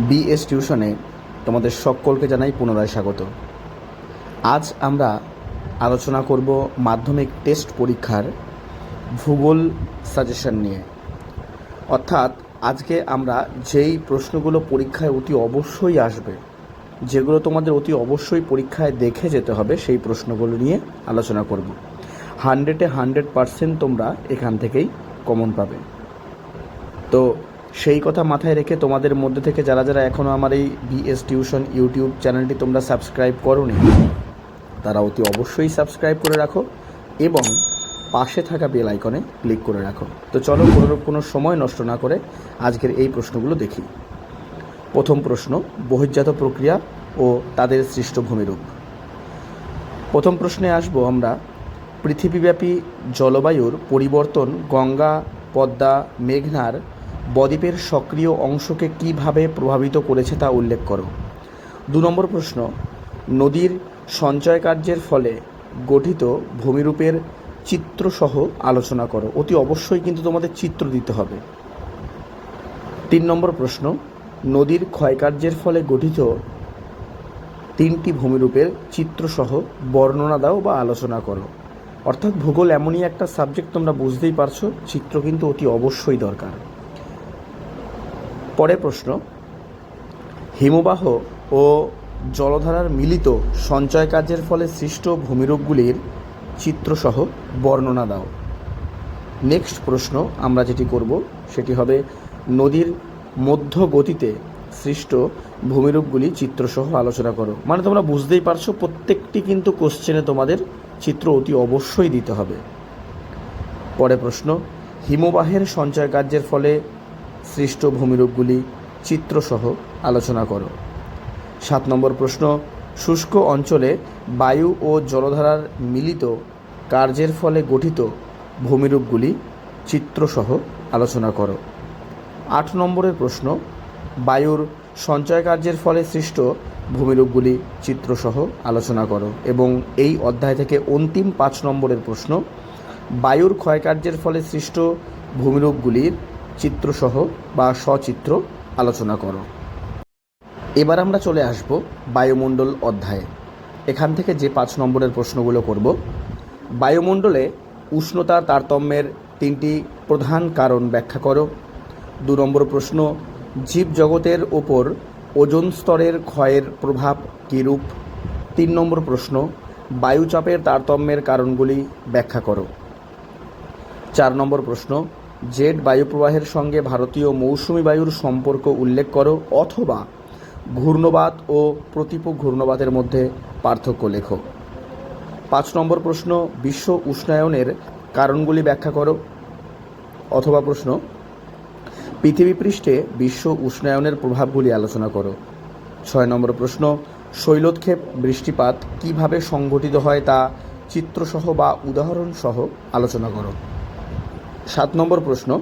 BS টিউশনে তোমাদের সকলকে জানাই পুনরায় স্বাগত। আজ আমরা আলোচনা করব মাধ্যমিক টেস্ট পরীক্ষার ভূগোল সাজেশন নিয়ে। অর্থাৎ আজকে আমরা যেই প্রশ্নগুলো পরীক্ষায় অতি অবশ্যই আসবে, যেগুলো তোমাদের অতি অবশ্যই পরীক্ষায় দেখে যেতে হবে, সেই প্রশ্নগুলো নিয়ে আলোচনা করব। হান্ড্রেডে হান্ড্রেড পারসেন্ট তোমরা এখান থেকেই কমন পাবে। সেই কথা মাথায় রেখে তোমাদের মধ্যে থেকে যারা যারা এখনও আমার এই বিএস টিউশন ইউটিউব চ্যানেলটি তোমরা সাবস্ক্রাইব করোনি, তারা অতি অবশ্যই সাবস্ক্রাইব করে রাখো এবং পাশে থাকা বেল আইকনে ক্লিক করে রাখো। তো চলো কোনো কোনো সময় নষ্ট না করে আজকের এই প্রশ্নগুলো দেখি। প্রথম প্রশ্ন, বহির্জাত প্রক্রিয়া ও তাদের সৃষ্ট ভূমিরূপ প্রথম প্রশ্নে আসব আমরা, পৃথিবীব্যাপী জলবায়ুর পরিবর্তন গঙ্গা, পদ্মা, মেঘনার বদ্বীপের সক্রিয় অংশকে কীভাবে প্রভাবিত করেছে তা উল্লেখ করো। দু নম্বর প্রশ্ন, নদীর সঞ্চয় কার্যের ফলে গঠিত ভূমিরূপের চিত্রসহ আলোচনা করো। অতি অবশ্যই কিন্তু তোমাদের চিত্র দিতে হবে। তিন নম্বর প্রশ্ন, নদীর ক্ষয়কার্যের ফলে গঠিত তিনটি ভূমিরূপের চিত্রসহ বর্ণনা দাও বা আলোচনা করো। অর্থাৎ ভূগোল এমনই একটা সাবজেক্ট তোমরা বুঝতেই পারছ, চিত্র কিন্তু অতি অবশ্যই দরকার। পরে প্রশ্ন, হিমবাহ ও জলধারার মিলিত সঞ্চয় কার্যের ফলে সৃষ্ট ভূমিরূপগুলির চিত্রসহ বর্ণনা দাও। নেক্সট প্রশ্ন আমরা যেটি করব, সেটি হবে নদীর মধ্য গতিতে সৃষ্ট ভূমিরূপগুলি চিত্রসহ আলোচনা করো। মানে তোমরা বুঝতেই পারছ, প্রত্যেকটি কিন্তু কোশ্চেনে তোমাদের চিত্র অতি অবশ্যই দিতে হবে। পরে প্রশ্ন, হিমবাহের সঞ্চয় কার্যের ফলে সৃষ্ট ভূমিরূপগুলি চিত্রসহ আলোচনা করো। সাত নম্বর প্রশ্ন, শুষ্ক অঞ্চলে বায়ু ও জলধারার মিলিত কার্যের ফলে গঠিত ভূমিরূপগুলি চিত্রসহ আলোচনা করো। আট নম্বরের প্রশ্ন, বায়ুর সঞ্চয় কার্যের ফলে সৃষ্ট ভূমিরূপগুলি চিত্রসহ আলোচনা করো এবং এই অধ্যায় থেকে অন্তিম পাঁচ নম্বরের প্রশ্ন, বায়ুর ক্ষয়কার্যের ফলে সৃষ্ট ভূমিরূপগুলির চিত্রসহ বা সচিত্র আলোচনা করো। এবার আমরা চলে আসব বায়ুমণ্ডল অধ্যায়ে। এখান থেকে যে পাঁচ নম্বরের প্রশ্নগুলো করব। বায়ুমণ্ডলে উষ্ণতা তারতম্যের তিনটি প্রধান কারণ ব্যাখ্যা করো। দু নম্বর প্রশ্ন জীবজগতের ওপর ওজোন স্তরের ক্ষয়ের প্রভাব কীরূপ? তিন নম্বর প্রশ্ন, বায়ুচাপের তারতম্যের কারণগুলি ব্যাখ্যা করো। চার নম্বর প্রশ্ন জেট বায়ুপ্রবাহের সঙ্গে ভারতীয় মৌসুমি বায়ুর সম্পর্ক উল্লেখ করো অথবা ঘূর্ণবাদ ও প্রতিপ ঘূর্ণবাদের মধ্যে পার্থক্য লেখো। পাঁচ নম্বর প্রশ্ন, বিশ্ব উষ্ণায়নের কারণগুলি ব্যাখ্যা করো। অথবা প্রশ্ন, পৃথিবী পৃষ্ঠে বিশ্ব উষ্ণায়নের প্রভাবগুলি আলোচনা করো। ছয় নম্বর প্রশ্ন শৈলোৎক্ষেপ বৃষ্টিপাত কীভাবে সংঘটিত হয় তা চিত্রসহ বা উদাহরণসহ আলোচনা করো। সাত নম্বর প্রশ্ন,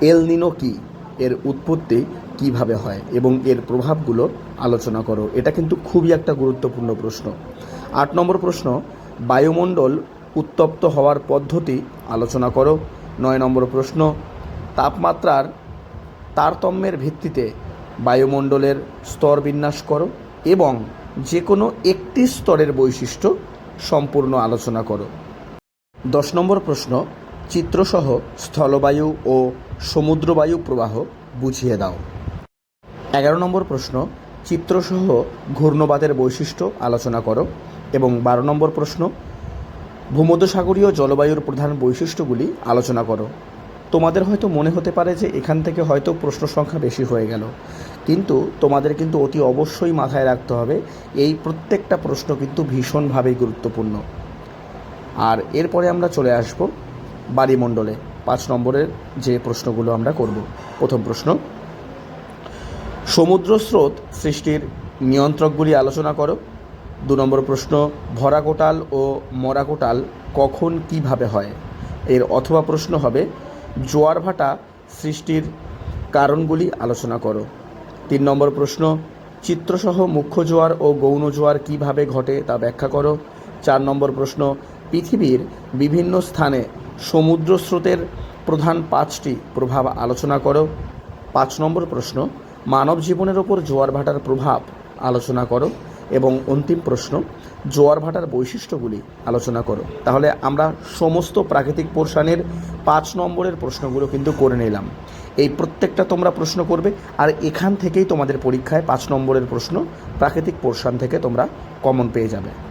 এল নিনো কি? এর উৎপত্তি কীভাবে হয়? এবং এর প্রভাবগুলো আলোচনা করো। এটা কিন্তু খুবই একটা গুরুত্বপূর্ণ প্রশ্ন। আট নম্বর প্রশ্ন, বায়ুমণ্ডল উত্তপ্ত হওয়ার পদ্ধতি আলোচনা করো। নয় নম্বর প্রশ্ন, তাপমাত্রার তারতম্যের ভিত্তিতে বায়ুমণ্ডলের স্তর বিন্যাস করো এবং যে কোনো একটি স্তরের বৈশিষ্ট্য সম্পূর্ণ আলোচনা করো। দশ নম্বর প্রশ্ন চিত্রসহ স্থলবায়ু ও সমুদ্রবায়ু প্রবাহ বুঝিয়ে দাও। এগারো নম্বর প্রশ্ন, চিত্রসহ ঘূর্ণবাদের বৈশিষ্ট্য আলোচনা করো এবং বারো নম্বর প্রশ্ন, ভূমধ্যসাগরীয় জলবায়ুর প্রধান বৈশিষ্ট্যগুলি আলোচনা করো। তোমাদের হয়তো মনে হতে পারে যে এখান থেকে হয়তো প্রশ্ন সংখ্যা বেশি হয়ে গেল, কিন্তু তোমাদের কিন্তু অতি অবশ্যই মাথায় রাখতে হবে, এই প্রত্যেকটা প্রশ্ন কিন্তু ভীষণভাবেই গুরুত্বপূর্ণ। আর এরপরে আমরা চলে আসব বাড়িমণ্ডলে। পাঁচ নম্বরের যে প্রশ্নগুলো আমরা করব। প্রথম প্রশ্ন সমুদ্র স্রোত সৃষ্টির নিয়ন্ত্রকগুলি আলোচনা করো। দু নম্বর প্রশ্ন, ভরা কোটাল ও মরা কোটাল কখন কীভাবে হয়? এর অথবা প্রশ্ন হবে, জোয়ার ভাটা সৃষ্টির কারণগুলি আলোচনা করো। তিন নম্বর প্রশ্ন, চিত্রসহ মুখ্য জোয়ার ও গৌণ জোয়ার কীভাবে ঘটে তা ব্যাখ্যা করো। চার নম্বর প্রশ্ন, পৃথিবীর বিভিন্ন স্থানে সমুদ্র স্রোতের প্রধান পাঁচটি প্রভাব আলোচনা করো। পাঁচ নম্বর প্রশ্ন, মানব জীবনের ওপর জোয়ার ভাটার প্রভাব আলোচনা করো এবং অন্তিম প্রশ্ন, জোয়ার ভাটার বৈশিষ্ট্যগুলি আলোচনা করো। তাহলে আমরা সমস্ত প্রাকৃতিক পোর্শানের পাঁচ নম্বরের প্রশ্নগুলো কিন্তু করে নিলাম। এই প্রত্যেকটা তোমরা প্রশ্ন করবে আর এখান থেকেই তোমাদের পরীক্ষায় পাঁচ নম্বরের প্রশ্ন প্রাকৃতিক পোর্শান থেকে তোমরা কমন পেয়ে যাবে।